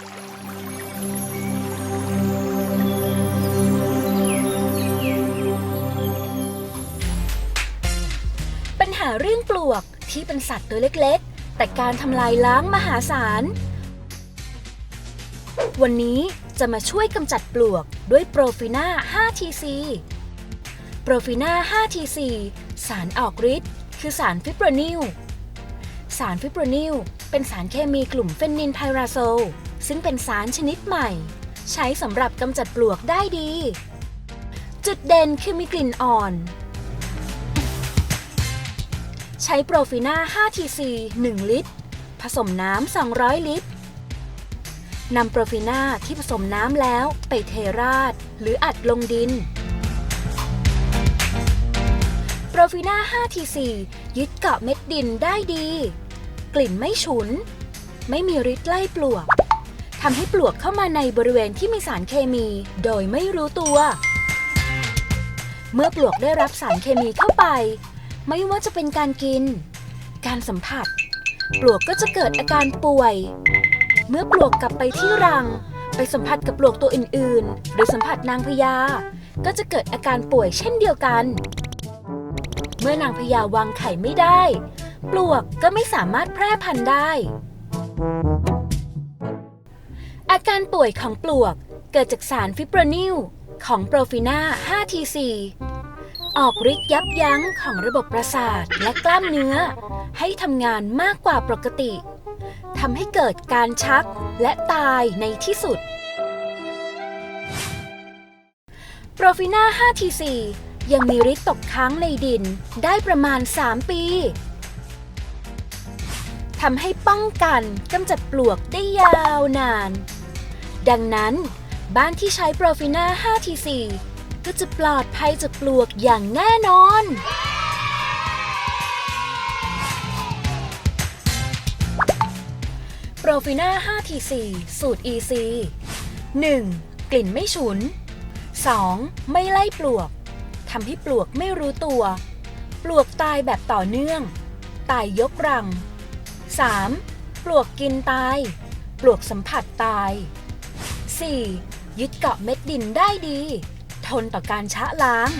ปัญหาเรื่องปลวกที่เป็นสัตว์ตัวเล็กๆ แต่การทำลายล้างมหาศาล วันนี้จะมาช่วยกำจัดปลวกด้วยโปรฟีน่า 5TC โปรฟีน่า 5TC สารออกฤทธิ์คือสารฟิปโรนิล สารฟิปโรนิลเป็นสารเคมีกลุ่มเฟนนิลไพราโซล ซึ่งเป็นสารชนิดใหม่ ใช้สำหรับกำจัดปลวกได้ดี จุดเด่นคือมีกลิ่นอ่อน ใช้โปรฟีนา 5TC 1 ลิตร ผสมน้ำ 200 ลิตรนำโปรฟีนาที่ผสมน้ำแล้วไปเทราด หรืออัดลงดิน โปรฟีนา 5TC ยึดเกาะเม็ดดินได้ดี กลิ่นไม่ฉุน ไม่มีฤทธิ์ไล่ปลวก ทำให้ปลวกเข้ามาในบริเวณที่มีสารเคมี โดยไม่รู้ตัว เมื่อปลวกได้รับสารเคมีเข้าไป ไม่ว่าจะเป็นการกิน การสัมผัส ปลวกก็จะเกิดอาการป่วย เมื่อปลวกกลับไปที่รัง ไปสัมผัสกับปลวกตัวอื่น ๆ หรือสัมผัสนางพญาก็จะเกิดอาการป่วยเช่นเดียวกัน เมื่อนางพญาวางไข่ไม่ได้ ปลวกก็ไม่สามารถแพร่พันธุ์ได้ อาการป่วยของปลวกเกิดจากสารฟิปโรนิลของโปรฟีนา 5TC ออกฤทธิ์ยับยั้งของระบบประสาทและกล้ามเนื้อ ให้ทำงานมากกว่าปกติทำให้เกิดการชักและตายในที่สุด โปรฟีนา 5TC ยังมีฤทธิ์ตกค้างในดินได้ประมาณ 3 ปีทำให้ป้องกันกำจัดปลวกได้ยาวนาน ดังนั้น บ้านที่ใช้โปรฟีน่า 5TC ก็จะปลอดภัยจากปลวกอย่างแน่นอน โปรฟีน่า 5TC สูตร EC 1. กลิ่นไม่ฉุน 2. ไม่ไล่ปลวกทำให้ปลวกไม่รู้ตัว ปลวกตายแบบต่อเนื่อง ตายยกรัง 3. ปลวกกินตาย ปลวกสัมผัสตาย 4. ยึดเกาะเม็ดดินได้ดี ทนต่อการชะล้าง